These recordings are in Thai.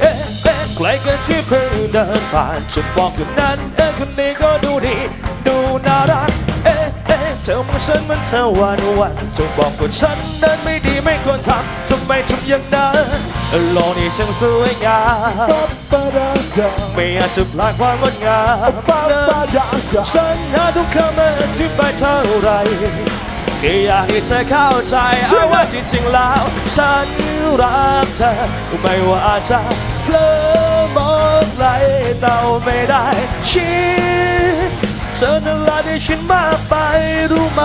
เอ๊ะเอ๊ะใครกันที่เพิ่งเดินผ่านฉันบอกคนนั้นเอ๊ะคนนี้ก็ดูดี ดูน่ารักเอ๊ะเอ๊ะเธอมองฉันเหมันเธอวันวันจงบอกว่าฉันนั้นไม่ดีไม่ควรทำทำไมทำอย่างนั้นโลกนี้ช่างสวยงามไม่อาจจะพลาดความงดงามฉันหาทุกคำมาอธิบายเท่าไรแค่อยากให้เธอเข้าใจเอาว่าจริงๆแล้วฉันรัก เธอไม่ว่าจะเพลอมองไหลเต่าไม่ได้ชิดเธอนั้นลาที่ฉันมากไปรู้ไหม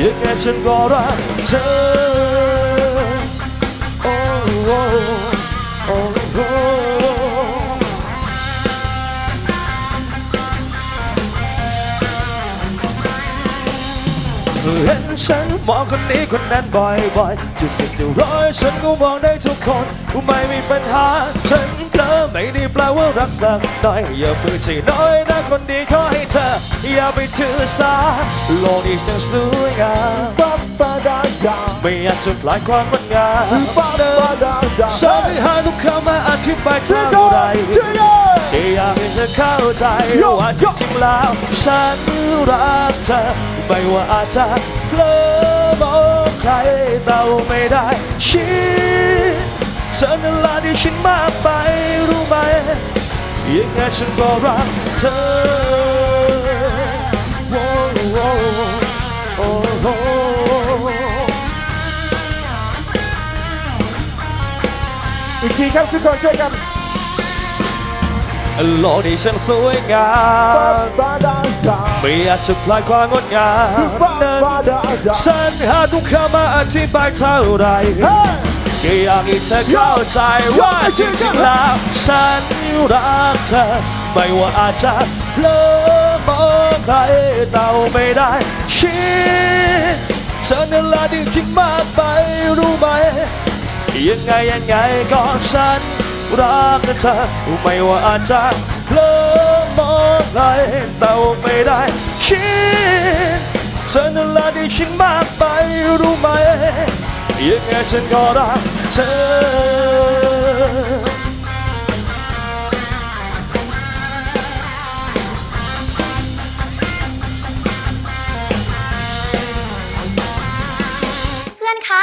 ยังไงฉันก็รักเธอ เห็นฉันมองคนนี้คนนั้นบ่อยๆจุดสิบจุดร้อยฉันก็มองได้ทุกคนไม่มีปัญหา ฉันเลิไม่ได้แปลว่ารักสักหน่อยอย่าเพิ่งใจน้อยนะคนดีขอให้เธอ อย่าไปถือสาโลกนี้ช่างสวยงามไม่อยากจะพลายความงดงามฉันไม่หาทุกคำมาอธิบายเท่าไรแค่อยากให้ เธอเข้าใจว่าจริงๆแล้ว ฉันรักเธอ ไม่ว่าอาจจะเพลอมองใครเต่าไม่ได้คิดเธอนั้นละที่ฉันมากไปรู้ไหมยังไงฉันก็รักเธอโอ้โอ้โอ้โอ้อีกทีครับทุกคนช่วยกัน โลกนี้ช่างสวยงามไม่อาจจะพลาดความงดงามนั้นฉันหาทุกคำมาอธิบายเท่าไรแค่อยากให้เธอเข้าใจว่าจริงๆแล้วฉันรักเธอไม่ว่าอาจจะเพลอมองใครเต่าไม่ได้คิดเธอนั้นละที่คิดมากไปรู้ไหมยังไงยังไงก็ฉัน รักเธอไม่ว่าอาจจะเพลอมองใครแต่าไม่ได้คิดเธอนั้นละที่ฉันมากไปรู้ไหมยังไงฉันก็รักเธอเพื่อนคะ